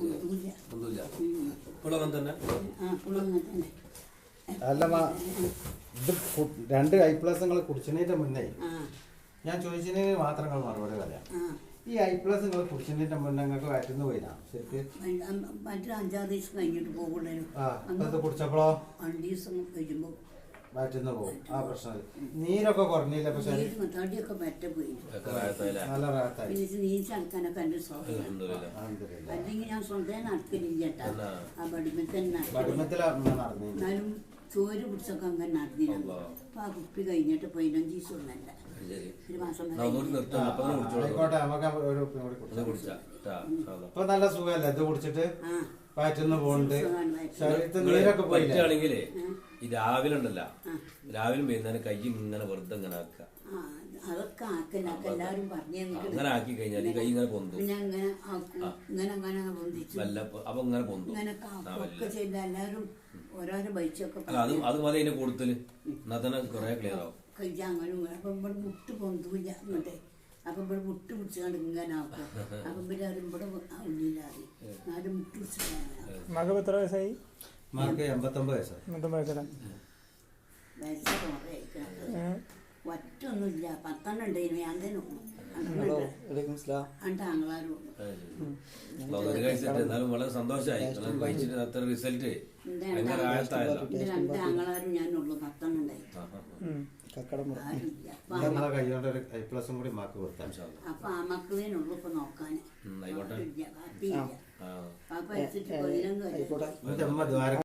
ഒന്നുമില്ല തന്നെ അല്ല മാ ഇത് രണ്ട് ഐ പ്ലസ് നിങ്ങൾ കുടിച്ചതിന്റെ മുന്നേ ഞാൻ ചോദിച്ചതിന് മാത്രം നിങ്ങൾ മറുപടി പറയാം. ഈ ഐ പ്ലസ് നിങ്ങൾ കുടിച്ചതിന്റെ മുന്നേ നിങ്ങൾക്ക് വയറ്റുന്ന പോയിനാ? ശരിക്ക്? മറ്റൊരു അഞ്ചാറ് ദിവസം കഴിഞ്ഞിട്ട് പോകുള്ളൂ. കുടിച്ചപ്പോഴോ? അഞ്ച് ദിവസം കഴിയുമ്പോൾ വയറ്റുന്ന പോകും ആ പ്രശ്നം. നീരൊക്കെ കുറഞ്ഞില്ല പക്ഷെ തടിയൊക്കെ പറ്റ പോയി. നല്ല റാത്തായി. എന്റെ അൽഹംദുലില്ലാ. അൽഹംദുലില്ലാ. അല്ലെങ്കിൽ ഞാൻ സ്വന്തം നടക്കലില്ല ആ എന്നാലും ചോര് പിടിച്ചൊക്കെ അങ്ങനെ നടന്നിരുന്നു അപ്പൊ ആ കുപ്പി കഴിഞ്ഞിട്ട് പതിനഞ്ച് ദിവസം ഒന്നല്ല. ഇപ്പൊ നല്ല സുഖമല്ലേ? ഇത് കുടിച്ചിട്ട് വയറ്റുന്ന പോകുന്നുണ്ട് ശരീരത്തിൽ നീരൊക്കെ പോയില്ലേ? പറ്റുകയാണെങ്കിലേ ഈ രാവിലെ ഉണ്ടല്ല രാവിലെ വൈകുന്നേരം കൈ ഇങ്ങനെ വെറുതെ ഇങ്ങനെ ആക്കുക. അതൊക്കെ ആക്കലാക്ക പറഞ്ഞു അങ്ങനെ ആക്കി കഴിഞ്ഞാൽ ഈ കൈ ഇങ്ങനെ പൊന്തു. പിന്നെ അങ്ങനെ ആക്കും. ഇങ്ങനെ അങ്ങനെ പൊന്തിച്ചു. അപ്പൊ ഇങ്ങനെ പൊന്തു. ഒക്കെ ചെയ്ത എല്ലാവരും ഓരോരോ ബൈച്ചൊക്കെ അല്ല അത് അത് മതി അതിന്റെ കൂടുതൽ എന്നാ തന്നെ കുറെ ക്ലിയർ ആവും. കഴിച്ച അങ്ങനെ ഇങ്ങനെ. അപ്പൊ ഇവിടെ മുട്ട് പൊന്തൂല്ല ഇങ്ങോട്ടെ. അപ്പൊ ഇവിടെ മുട്ട് പിടിച്ചുകൊണ്ട് ഇങ്ങനെ ആക്കും. അപ്പൊ ഇവിടെ ആരും ഇവിടെ ഉള്ളിലാറി ആരും മുട്ട് എത്ര വയസ്സായി? മാർക്ക് എൺപത്തൊമ്പത് വയസ്സ് എന്നിട്ടും വയസ്സില വയസ്സൊക്കെ കുറേ ആയിക്കണം ഒറ്റൊന്നുമില്ല. പത്തെണ്ണം ഉണ്ടായിരുന്നു ഞാൻ തന്നെ ഉള്ളൂ. അണ്ട് ആങ്ങളാരും ഉള്ളൂ. അത് കഴിച്ചിട്ട് എന്നാലും വളരെ സന്തോഷമായി. കഴിച്ചിട്ട് അത്ര റിസൾട്ട് ഭയങ്കര ആഴത്തായല്ലോ എന്റെ രണ്ട് ആങ്ങളാരും ഞാനുള്ളൂ പത്തെണ്ണം അപ്പൊ ആ മക്കളേനുള്ളൂ ഇപ്പൊ നോക്കാന് ആയിക്കോട്ടെ.